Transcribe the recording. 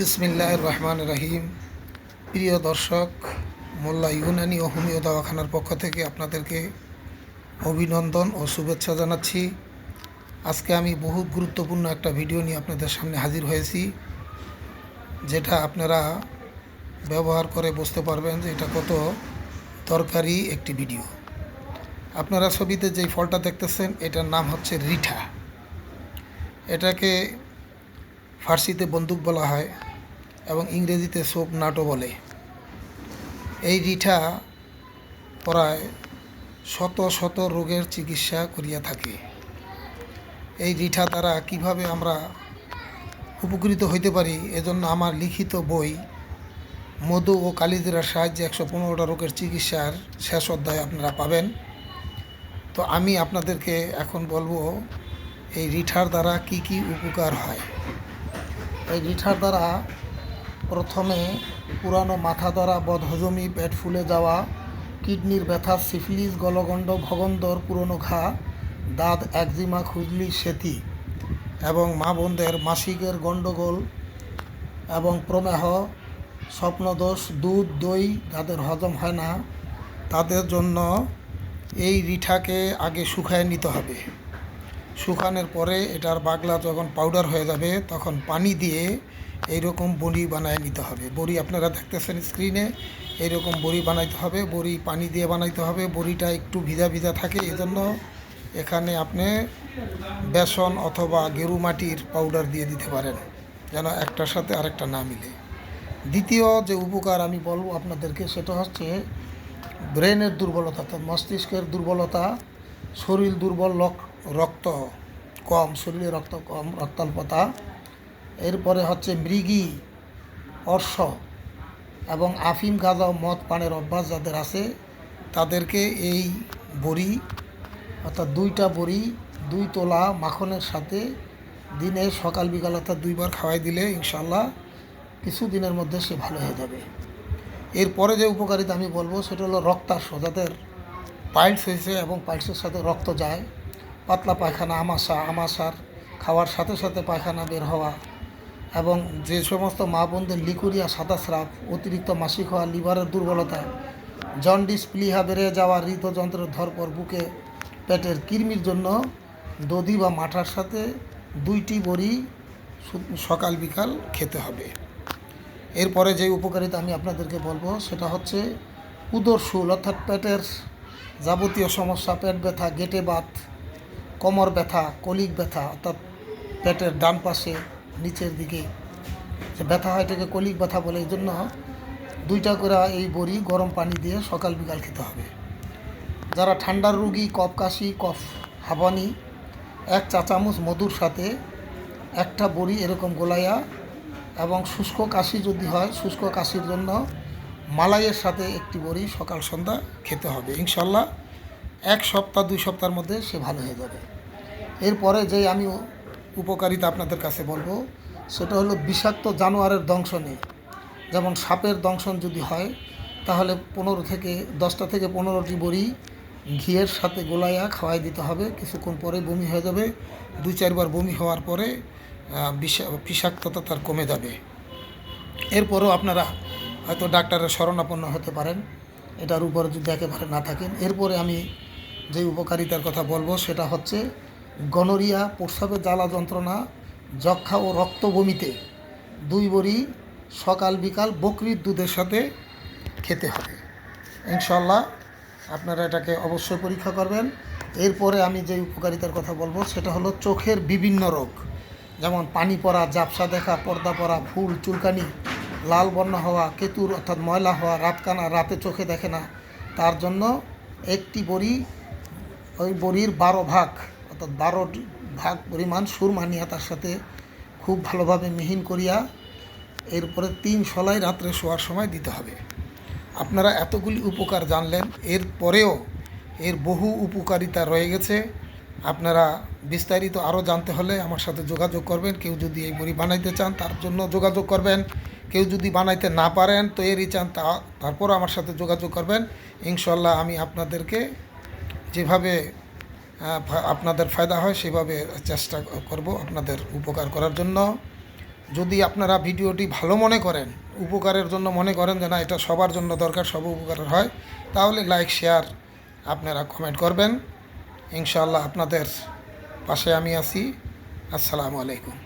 বিসমিল্লাহ রহমান রহিম। প্রিয় দর্শক, মোল্লা ইউনানি ও হোমিও দাওয়াখানার পক্ষ থেকে আপনাদেরকে অভিনন্দন ও শুভেচ্ছা জানাচ্ছি। আজকে আমি বহু গুরুত্বপূর্ণ একটা ভিডিও নিয়ে আপনাদের সামনে হাজির হয়েছি, যেটা আপনারা ব্যবহার করে বুঝতে পারবেন যে এটা কত দরকারি একটি ভিডিও। আপনারা ছবিতে যেই ফলটা দেখতেছেন, এটার নাম হচ্ছে রিঠা। এটাকে ফার্সিতে বন্দুক বলা হয়। এবং ইংরেজিতে সোপ নাটো বলে। এই রিঠা প্রায় শত শত রোগের চিকিৎসা করিয়া থাকে। এই রিঠা দ্বারা কীভাবে আমরা উপকৃত হইতে পারি, এজন্য আমার লিখিত বই মধু ও কালিজিরার সাহায্যে একশো পনেরোটা রোগের চিকিৎসার শেষ অধ্যায় আপনারা পাবেন। তো আমি আপনাদেরকে এখন বলব, এই রিঠার দ্বারা কি কি উপকার হয়? এই রিঠার দ্বারা প্রথমে পুরানো মাথা ধরা বদহজমি পেট ফুলে যাওয়া, কিডনির ব্যথা, সিফিলিস, গলগণ্ড ভগন্দর পুরনো ঘা, দাঁত, একজিমা, খুজলি, সেতি এবং মা বোনদের মাসিকের গণ্ডগোল এবং প্রমেহ, স্বপ্নদোষ, দুধ, দই যাদের হজম হয় না, তাদের জন্য এই রিঠাকে আগে শুকায় নিতে হবে। শুকানোর পরে এটার বাগলা যখন পাউডার হয়ে যাবে, তখন পানি দিয়ে এইরকম বড়ি বানায় নিতে হবে। বড়ি আপনারা দেখতেছেন স্ক্রিনে এইরকম বড়ি বানাইতে হবে, বড়ি পানি দিয়ে বানাইতে হবে, বড়িটা একটু ভিজা ভিজা থাকে, এজন্য এখানে আপনি বেসন অথবা গেরু মাটির পাউডার দিয়ে দিতে পারেন, যেন একটার সাথে আরেকটা না মিলে। দ্বিতীয় যে উপকার আমি বলব আপনাদেরকে, সেটা হচ্ছে ব্রেনের দুর্বলতা, অর্থাৎ মস্তিষ্কের দুর্বলতা, শরীর দুর্বল, লক- রক্ত কম, শরীরে রক্ত কম, রক্তাল্পতা। এরপরে হচ্ছে মৃগী, অর্শ এবং আফিম, গাঁজা মদ পানের অভ্যাস যাদের আছে, তাদেরকে এই বড়ি, অর্থাৎ দুইটা বড়ি, দুই তোলা মাখনের সাথে দিনে সকাল, বিকাল অর্থাৎ দুইবার খাওয়াই দিলে ইনশাল্লাহ কিছু দিনের মধ্যে সে ভালো হয়ে যাবে। এরপরে যে উপকারিতা আমি বলব, সেটা হলো রক্তাশ্ব যাদের পাইলস হয়েছে এবং পাইলসের সাথে রক্ত যায় পাতলা পায়খানা, আমাশা, আমাশার খাওয়ার সাথে সাথে পায়খানা বের হওয়া এবং যে সমস্ত মা বোনদের লিকুরিয়া সাদা স্রাব অতিরিক্ত মাসিক হওয়া, লিভারের দুর্বলতা, জন্ডিস, প্লিহা বেড়ে যাওয়া, হৃদযন্ত্রের ধরপর, বুকে পেটের কৃমির জন্য দধি বা মাঠার সাথে দুইটি বড়ি সকাল বিকাল খেতে হবে। এরপরে যে উপকারিতা আমি আপনাদেরকে বলব, সেটা হচ্ছে উদর শুল অর্থাৎ পেটের যাবতীয় সমস্যা, পেট ব্যথা, গেটে বাত কোমর ব্যথা, কলিক ব্যথা, অর্থাৎ পেটের ডান পাশে, নিচের দিকে। যে ব্যথা হয় এটাকে কলিক ব্যথা বলে, এই জন্য দুইটা করে এই বড়ি গরম পানি দিয়ে সকাল বিকাল খেতে হবে। যারা ঠান্ডার রুগী, কফ কাশি, কফ হাবানি, এক চা চামচ মধুর সাথে একটা বড়ি এরকম গোলাইয়া এবং শুষ্ক কাশি যদি হয়, শুষ্ক কাশির জন্য মালাইয়ের সাথে একটি বড়ি সকাল সন্ধ্যা খেতে হবে। ইনশাল্লাহ এক সপ্তাহ, দুই সপ্তাহের মধ্যে সে ভালো হয়ে যাবে। এরপরে যে আমি উপকারিতা আপনাদের কাছে বলব, সেটা হলো বিষাক্ত জানোয়ারের দংশনে যেমন সাপের দংশন যদি হয়, তাহলে পনেরো থেকে দশটা থেকে পনেরোটি বড়ি ঘিয়ের সাথে গোলাইয়া খাওয়াই দিতে হবে। কিছুক্ষণ পরে বমি হয়ে যাবে। দুই চারবার বমি হওয়ার পরে বিষা- বিষাক্ততা তার কমে যাবে। এরপরেও আপনারা হয়তো ডাক্তারের শরণাপন্ন হতে পারেন। এটার উপরে যদি একেবারে না থাকেন। এরপরে আমি যে উপকারিতার কথা বলব, সেটা হচ্ছে গনোরিয়া প্রস্রাবের জ্বালা যন্ত্রণা, যক্ষা ও রক্ত বমিতে দুই বড়ি সকাল বিকাল বকরির দুধের সাথে খেতে হবে। ইনশাল্লাহ আপনারা এটাকে অবশ্যই পরীক্ষা করবেন। এরপরে আমি যে উপকারিতার কথা বলব, সেটা হলো চোখের বিভিন্ন রোগ। যেমন পানি পড়া জাপসা দেখা, পর্দা পড়া ফুল চুলকানি, লাল বর্ণ হওয়া, কেতুর অর্থাৎ ময়লা হওয়া, রাতকানা, রাতে চোখে দেখে না। তার জন্য একটি বড়ি, ওই বড়ির বারো ভাগ অর্থাৎ বারো ভাগ পরিমাণ সুরমা নিয়ে তার সাথে খুব ভালোভাবে মিহিন করিয়া এরপরে তিন সলাই রাত্রে শোয়ার সময় দিতে হবে। আপনারা এতগুলি উপকার জানলেন, এর পরেও এর বহু উপকারিতা রয়ে গেছে। আপনারা বিস্তারিত আরও জানতে হলে আমার সাথে যোগাযোগ করবেন। কেউ যদি এই বড়ি বানাইতে চান, তার জন্য যোগাযোগ করবেন। কেউ যদি বানাইতে না পারেন তো এরই চান, তা তারপরও আমার সাথে যোগাযোগ করবেন। ইনশাল্লাহ আমি আপনাদেরকে যেভাবে আপনাদের ফায়দা হয়, সেভাবে চেষ্টা করব আপনাদের উপকার করার জন্য। যদি আপনারা ভিডিওটি ভালো মনে করেন, উপকারের জন্য মনে করেন যে না, এটা সবার জন্য দরকার, সব উপকারের হয়, তাহলে লাইক শেয়ার আপনারা কমেন্ট করবেন। ইনশাআল্লাহ আপনাদের পাশে আমি আছি। আসসালামু আলাইকুম।